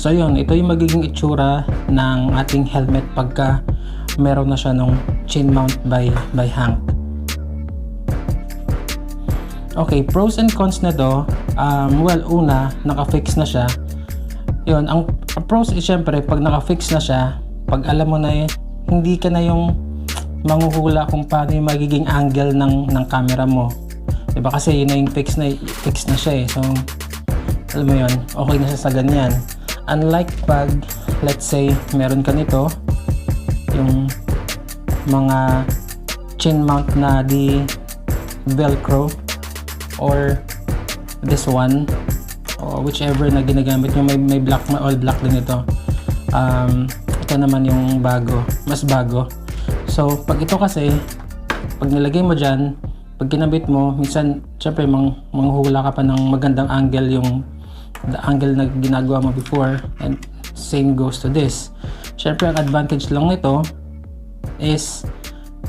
So yun, ito yung magiging itsura ng ating helmet pagka meron na siya nung chain mount by, by Hank. Okay, pros and cons na to. Um, well, una, naka-fix na siya. Yun, ang pros is syempre, pag naka-fix na siya, pag alam mo na eh, hindi ka na yung manghuhula kung paano yung magiging angle ng, ng camera mo. Diba kasi yun na yung fix na, fix na siya eh. So, alam mo yun, okay na siya sa ganyan. Unlike pag, let's say, meron ka nito, yung mga chin mount na di velcro or this one or whichever na ginagamit nyo may, may black may all black din ito. Um, ito naman yung bago mas bago. So pag ito kasi pag nilagay mo dyan pag kinabit mo minsan syempre mang, manghuhula ka pa ng magandang angle yung the angle na ginagawa mo before and same goes to this syempre ang advantage lang nito is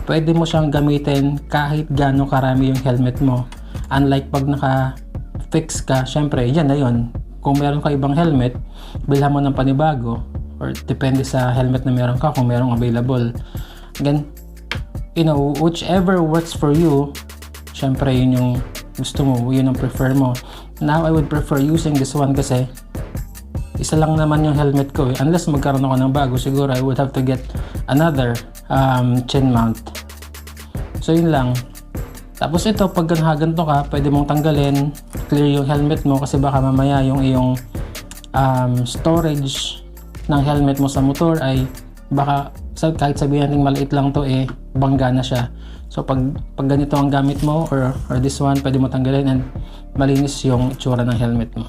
pwede mo siyang gamitin kahit gaano karami yung helmet mo. Unlike pag naka-fix ka, syempre, yan na yun. Kung meron ka ibang helmet, bilhan mo ng panibago or depende sa helmet na meron ka kung merong available. Again, you know, whichever works for you, syempre yun yung gusto mo, yun ang prefer mo. Now, I would prefer using this one kasi isa lang naman yung helmet ko eh. Unless magkaroon ako ng bago, siguro I would have to get another um, chin mount. So yun lang. Tapos ito, pag ganito ka, pwede mong tanggalin, clear yung helmet mo kasi baka mamaya yung iyong um, storage ng helmet mo sa motor ay baka sa- kahit sabihin natin maliit lang to eh, bangga na siya. So pag, pag ganito ang gamit mo or, or this one, pwede mo tanggalin and malinis yung itsura ng helmet mo.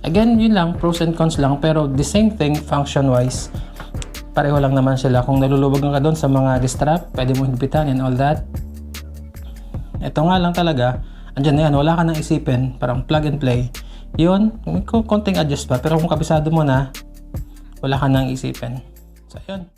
Again, yun lang, pros and cons lang, pero the same thing function-wise, pareho lang naman sila. Kung naluluwagan ka doon sa mga distrap, pwede mo higpitan and all that. Ito nga lang talaga, andyan na yan, wala ka nang isipin, parang plug and play. Yun, konting adjust pa, pero kung kabisado mo na, wala ka nang isipin. So, yun.